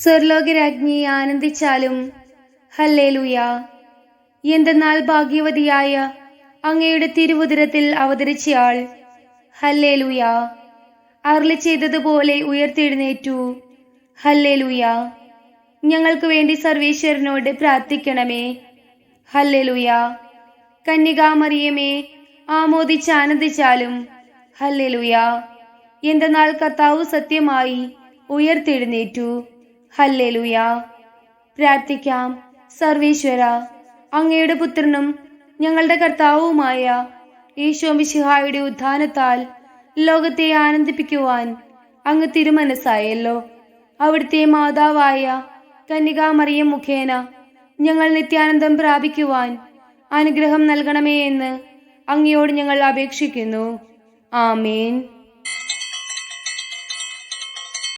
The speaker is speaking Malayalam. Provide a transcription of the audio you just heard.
സ്വർലോകരാജ്ഞി ആനന്ദിച്ചാലും ഹല്ലേലൂയ. എന്തെന്നാൽ ഭാഗ്യവതിയായ അങ്ങയുടെ തിരുവുതിരത്തിൽ അവതരിച്ചയാൾ ഹല്ലേലൂയ. അരുളി ചെയ്തതുപോലെ ഉയർത്തെഴുന്നേറ്റു ഹല്ലേലൂയ. ഞങ്ങൾക്ക് വേണ്ടി സർവേശ്വരനോട് പ്രാർത്ഥിക്കണമേ ഹല്ലേലൂയ. കന്യകാമറിയമേ ആമോദിച്ച് ആനന്ദിച്ചാലും ഹല്ലേലൂയ. എന്തെന്നാൽ കർത്താവ് സത്യമായി ഉയർത്തെഴുന്നേറ്റു. ഹല്ലേലൂയ. പ്രാർത്ഥിക്കാം. സർവേശ്വര അങ്ങയുടെ പുത്രനും ഞങ്ങളുടെ കർത്താവുമായ ഈശോ മിശിഹായുടെ ഉദ്ധാനത്താൽ ലോകത്തെ ആനന്ദിപ്പിക്കുവാൻ അങ്ങ് തിരുമനസ്സായല്ലോ. അവിടുത്തെ മാതാവായ കന്യകാമറിയം മുഖേന ഞങ്ങൾ നിത്യാനന്ദം പ്രാപിക്കുവാൻ അനുഗ്രഹം നൽകണമേ എന്ന് അങ്ങയോട് ഞങ്ങൾ അപേക്ഷിക്കുന്നു. ആമേൻ.